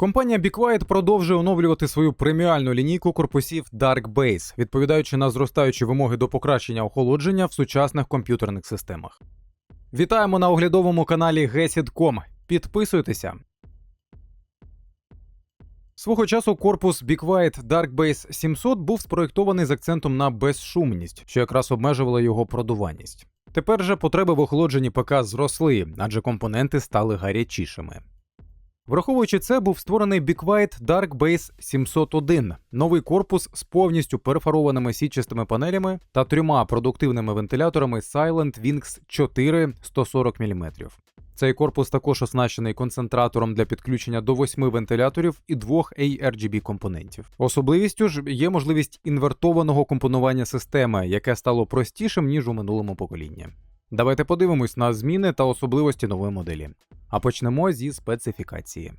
Компанія BeQuiet продовжує оновлювати свою преміальну лінійку корпусів Dark Base, відповідаючи на зростаючі вимоги до покращення охолодження в сучасних комп'ютерних системах. Вітаємо на оглядовому каналі Gesid.com. Підписуйтеся. Свого часу корпус BeQuiet Dark Base 700 був спроєктований з акцентом на безшумність, що якраз обмежувало його продуванність. Тепер же потреби в охолодженні ПК зросли, адже компоненти стали гарячішими. Враховуючи це, був створений BeQuiet Dark Base 701, новий корпус з повністю перфорованими сітчастими панелями та трьома продуктивними вентиляторами Silent Wings 4 140 мм. Цей корпус також оснащений концентратором для підключення до восьми вентиляторів і двох ARGB компонентів. Особливістю ж є можливість інвертованого компонування системи, яке стало простішим ніж у минулому поколінні. Давайте подивимось на зміни та особливості нової моделі. А почнемо зі специфікації.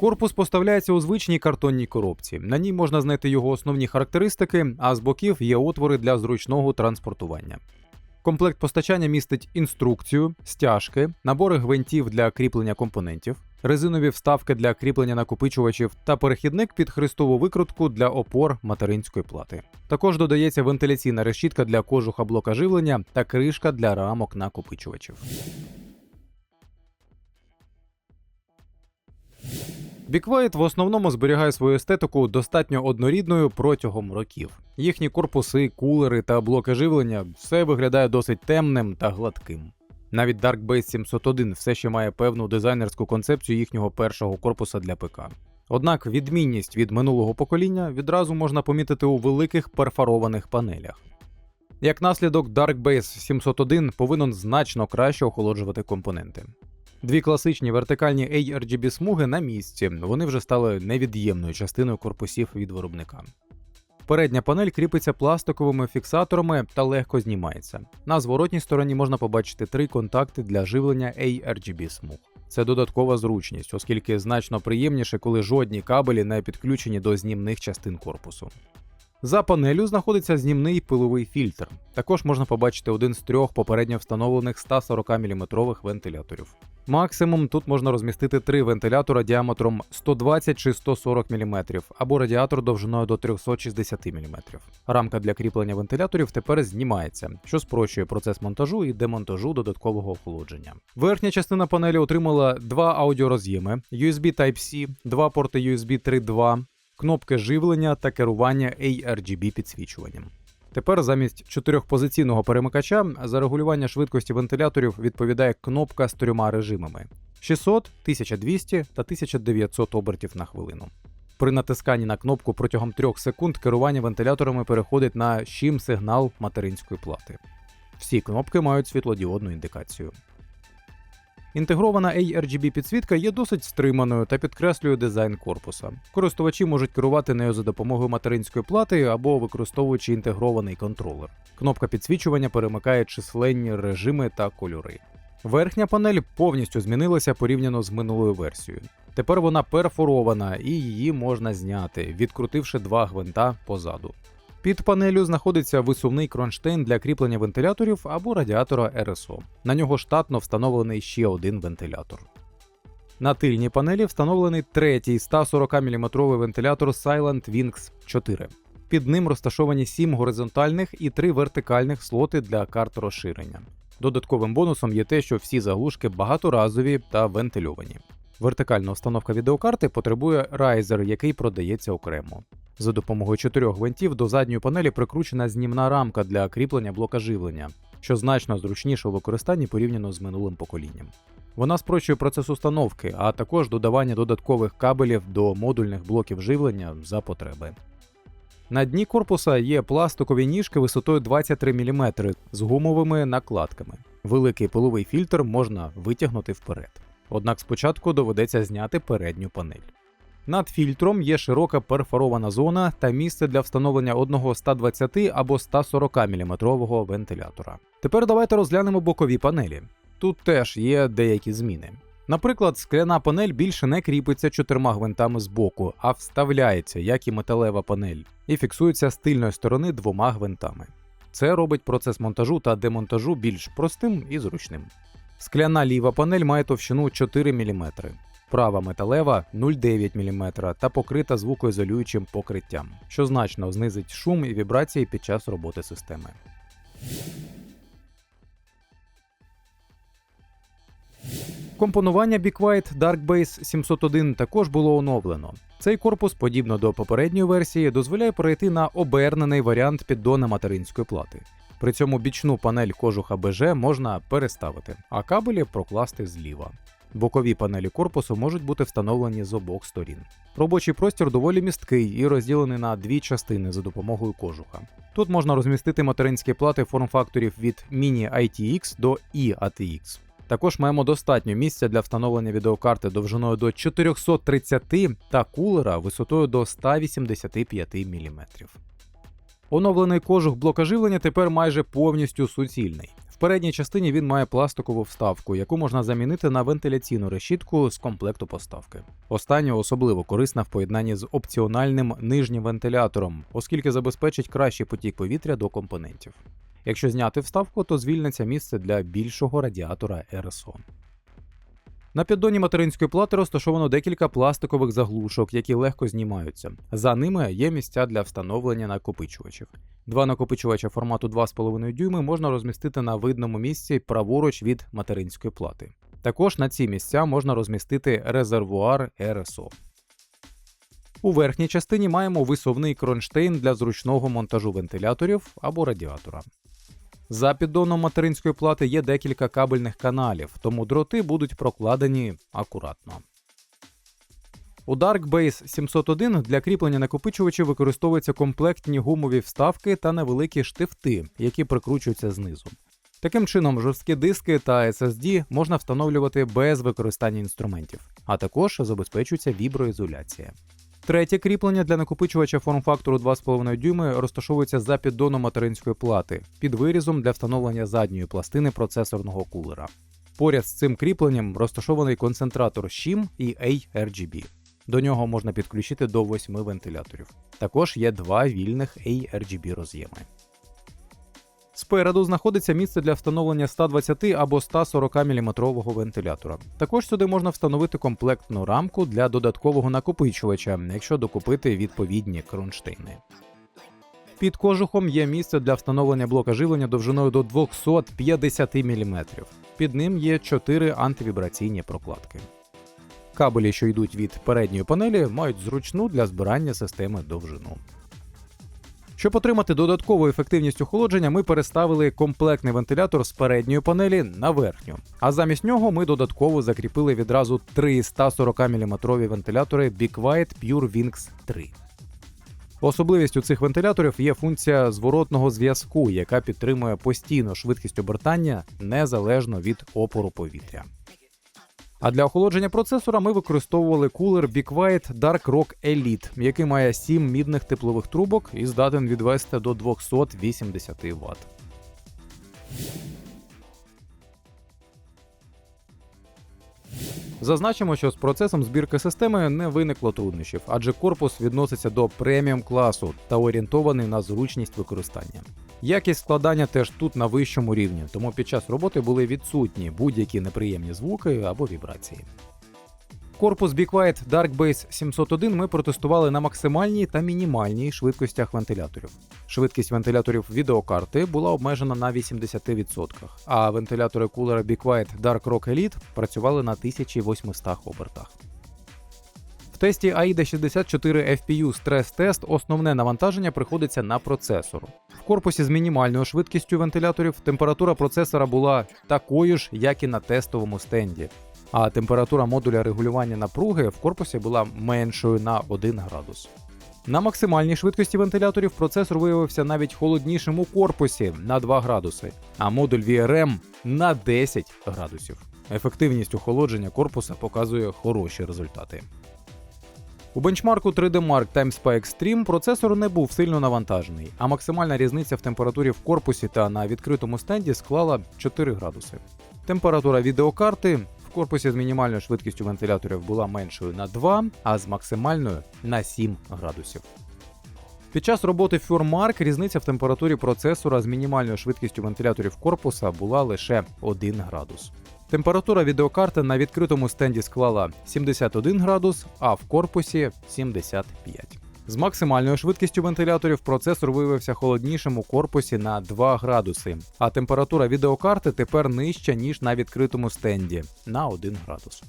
Корпус поставляється у звичній картонній коробці. На ній можна знайти його основні характеристики, а з боків є отвори для зручного транспортування. Комплект постачання містить інструкцію, стяжки, набори гвинтів для кріплення компонентів, резинові вставки для кріплення накопичувачів та перехідник під хрестову викрутку для опор материнської плати. Також додається вентиляційна решітка для кожуха блока живлення та кришка для рамок накопичувачів. BeQuiet в основному зберігає свою естетику достатньо однорідною протягом років. Їхні корпуси, кулери та блоки живлення все виглядає досить темним та гладким. Навіть Dark Base 701 все ще має певну дизайнерську концепцію їхнього першого корпуса для ПК. Однак відмінність від минулого покоління відразу можна помітити у великих перфорованих панелях. Як наслідок, Dark Base 701 повинен значно краще охолоджувати компоненти. Дві класичні вертикальні ARGB смуги на місці, вони вже стали невід'ємною частиною корпусів від виробника. Передня панель кріпиться пластиковими фіксаторами та легко знімається. На зворотній стороні можна побачити три контакти для живлення ARGB смуг. Це додаткова зручність, оскільки значно приємніше, коли жодні кабелі не підключені до знімних частин корпусу. За панелю знаходиться знімний пиловий фільтр. Також можна побачити один з трьох попередньо встановлених 140 мм вентиляторів. Максимум тут можна розмістити три вентилятора діаметром 120 чи 140 мм або радіатор довжиною до 360 мм. Рамка для кріплення вентиляторів тепер знімається, що спрощує процес монтажу і демонтажу додаткового охолодження. Верхня частина панелі отримала два аудіороз'єми USB Type-C, два порти USB 3.2, кнопки живлення та керування ARGB підсвічуванням. Тепер замість чотирьохпозиційного перемикача за регулювання швидкості вентиляторів відповідає кнопка з трьома режимами: 600, 1200 та 1900 обертів на хвилину. При натисканні на кнопку протягом 3 секунд керування вентиляторами переходить на щим сигнал материнської плати. Всі кнопки мають світлодіодну індикацію. Інтегрована ARGB підсвітка є досить стриманою та підкреслює дизайн корпуса. Користувачі можуть керувати нею за допомогою материнської плати або використовуючи інтегрований контролер. Кнопка підсвічування перемикає численні режими та кольори. Верхня панель повністю змінилася порівняно з минулою версією. Тепер вона перфорована і її можна зняти, відкрутивши два гвинта позаду. Під панелю знаходиться висувний кронштейн для кріплення вентиляторів або радіатора РСО. На нього штатно встановлений ще один вентилятор. На тильній панелі встановлений третій 140 мм вентилятор Silent Wings 4. Під ним розташовані 7 горизонтальних і 3 вертикальних слоти для карт розширення. Додатковим бонусом є те, що всі заглушки багаторазові та вентильовані. Вертикальна установка відеокарти потребує райзер, який продається окремо. За допомогою чотирьох гвинтів до задньої панелі прикручена знімна рамка для кріплення блока живлення, що значно зручніше у використанні порівняно з минулим поколінням. Вона спрощує процес установки, а також додавання додаткових кабелів до модульних блоків живлення за потреби. На дні корпуса є пластикові ніжки висотою 23 мм з гумовими накладками. Великий пиловий фільтр можна витягнути вперед. Однак спочатку доведеться зняти передню панель. Над фільтром є широка перфорована зона та місце для встановлення одного 120 або 140 мм вентилятора. Тепер давайте розглянемо бокові панелі. Тут теж є деякі зміни. Наприклад, скляна панель більше не кріпиться чотирма гвинтами з боку, а вставляється, як і металева панель, і фіксується з тильної сторони двома гвинтами. Це робить процес монтажу та демонтажу більш простим і зручним. Скляна ліва панель має товщину 4 мм, права металева 0,9 мм та покрита звукоізолюючим покриттям, що значно знизить шум і вібрації під час роботи системи. Компонування Be Quiet Dark Base 701 також було оновлено. Цей корпус, подібно до попередньої версії, дозволяє перейти на обернений варіант піддона материнської плати. При цьому бічну панель кожуха БЖ можна переставити, а кабелі прокласти зліва. Бокові панелі корпусу можуть бути встановлені з обох сторін. Робочий простір доволі місткий і розділений на дві частини за допомогою кожуха. Тут можна розмістити материнські плати форм-факторів від Mini ITX до eATX. Також маємо достатньо місця для встановлення відеокарти довжиною до 430 та кулера висотою до 185 мм. Оновлений кожух блока живлення тепер майже повністю суцільний. В передній частині він має пластикову вставку, яку можна замінити на вентиляційну решітку з комплекту поставки. Остання особливо корисна в поєднанні з опціональним нижнім вентилятором, оскільки забезпечить кращий потік повітря до компонентів. Якщо зняти вставку, то звільниться місце для більшого радіатора РСО. На піддоні материнської плати розташовано декілька пластикових заглушок, які легко знімаються. За ними є місця для встановлення накопичувачів. Два накопичувача формату 2,5 дюйми можна розмістити на видному місці праворуч від материнської плати. Також на ці місця можна розмістити резервуар РСО. У верхній частині маємо висувний кронштейн для зручного монтажу вентиляторів або радіатора. За піддоном материнської плати є декілька кабельних каналів, тому дроти будуть прокладені акуратно. У Dark Base 701 для кріплення накопичувачів використовуються комплектні гумові вставки та невеликі штифти, які прикручуються знизу. Таким чином, жорсткі диски та SSD можна встановлювати без використання інструментів, а також забезпечується віброізоляція. Третє кріплення для накопичувача форм-фактору 2,5 дюйми розташовується за піддоном материнської плати під вирізом для встановлення задньої пластини процесорного кулера. Поряд з цим кріпленням розташований концентратор SHIM і ARGB. До нього можна підключити до 8 вентиляторів. Також є два вільних ARGB роз'єми. Спереду знаходиться місце для встановлення 120 або 140 мм вентилятора. Також сюди можна встановити комплектну рамку для додаткового накопичувача, якщо докупити відповідні кронштейни. Під кожухом є місце для встановлення блока живлення довжиною до 250 мм. Під ним є 4 антивібраційні прокладки. Кабелі, що йдуть від передньої панелі, мають зручну для збирання системи довжину. Щоб отримати додаткову ефективність охолодження, ми переставили комплектний вентилятор з передньої панелі на верхню. А замість нього ми додатково закріпили відразу три 140 мм вентилятори Quiet Pure Wings 3. Особливістю цих вентиляторів є функція зворотного зв'язку, яка підтримує постійну швидкість обертання незалежно від опору повітря. А для охолодження процесора ми використовували кулер Be Quiet Dark Rock Elite, який має 7 мідних теплових трубок і здатен відвести до 280 Вт. Зазначимо, що з процесом збірки системи не виникло труднощів, адже корпус відноситься до преміум класу та орієнтований на зручність використання. Якість складання теж тут на вищому рівні, тому під час роботи були відсутні будь-які неприємні звуки або вібрації. Корпус Be Quiet Dark Base 701 ми протестували на максимальній та мінімальній швидкостях вентиляторів. Швидкість вентиляторів відеокарти була обмежена на 80%, а вентилятори кулера Be Quiet Dark Rock Elite працювали на 1800 обертах. В тесті AIDA 64 FPU стрес-тест основне навантаження приходиться на процесор. В корпусі з мінімальною швидкістю вентиляторів температура процесора була такою ж, як і на тестовому стенді а температура модуля регулювання напруги в корпусі була меншою на 1 градус. На максимальній швидкості вентиляторів процесор виявився навіть холоднішим у корпусі на 2 градуси, а модуль VRM на 10 градусів. Ефективність охолодження корпуса показує хороші результати. У бенчмарку 3D Mark TimeSpy Extreme процесор не був сильно навантажений, а максимальна різниця в температурі в корпусі та на відкритому стенді склала 4 градуси. Температура відеокарти в корпусі з мінімальною швидкістю вентиляторів була меншою на 2, а з максимальною на 7 градусів. Під час роботи FureMark різниця в температурі процесора з мінімальною швидкістю вентиляторів корпуса була лише 1 градус. Температура відеокарти на відкритому стенді склала 71 градус, а в корпусі 75. З максимальною швидкістю вентиляторів процесор виявився холоднішим у корпусі на 2 градуси, а температура відеокарти тепер нижча, ніж на відкритому стенді на 1 градус.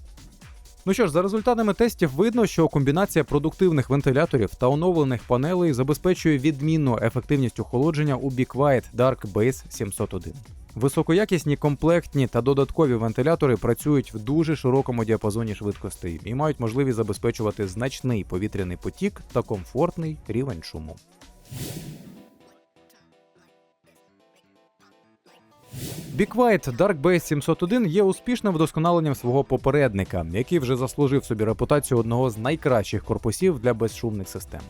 Ну що ж, за результатами тестів видно, що комбінація продуктивних вентиляторів та оновлених панелей забезпечує відмінну ефективність охолодження у Be Quiet Dark Base 701. Високоякісні комплектні та додаткові вентилятори працюють в дуже широкому діапазоні швидкостей і мають можливість забезпечувати значний повітряний потік та комфортний рівень шуму. Be Quiet Dark Base 701 є успішним вдосконаленням свого попередника, який вже заслужив собі репутацію одного з найкращих корпусів для безшумних систем.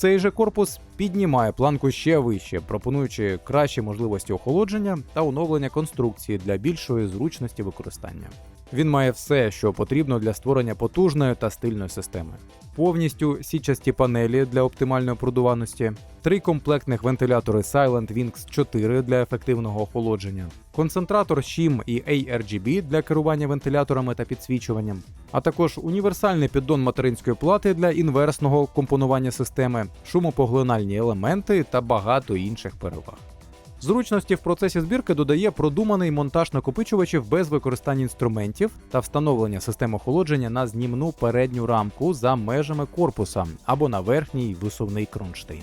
Цей же корпус піднімає планку ще вище, пропонуючи кращі можливості охолодження та оновлення конструкції для більшої зручності використання. Він має все, що потрібно для створення потужної та стильної системи. Повністю січасті панелі для оптимальної продуваності, три комплектних вентилятори Silent Wings 4 для ефективного охолодження, концентратор SHIM і ARGB для керування вентиляторами та підсвічуванням, а також універсальний піддон материнської плати для інверсного компонування системи, шумопоглинальні елементи та багато інших переваг. Зручності в процесі збірки додає продуманий монтаж накопичувачів без використання інструментів та встановлення систем охолодження на знімну передню рамку за межами корпуса або на верхній висувний кронштейн.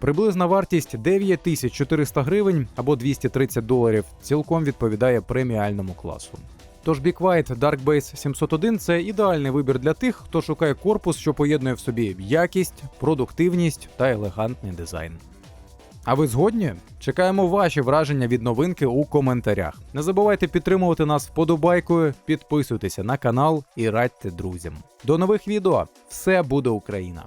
Приблизна вартість 9400 гривень або 230 доларів цілком відповідає преміальному класу. Тож Be Quiet Dark Base 701 це ідеальний вибір для тих, хто шукає корпус, що поєднує в собі якість, продуктивність та елегантний дизайн. А ви згодні? Чекаємо ваші враження від новинки у коментарях. Не забувайте підтримувати нас вподобайкою, підписуйтеся на канал і радьте друзям. До нових відео! Все буде Україна!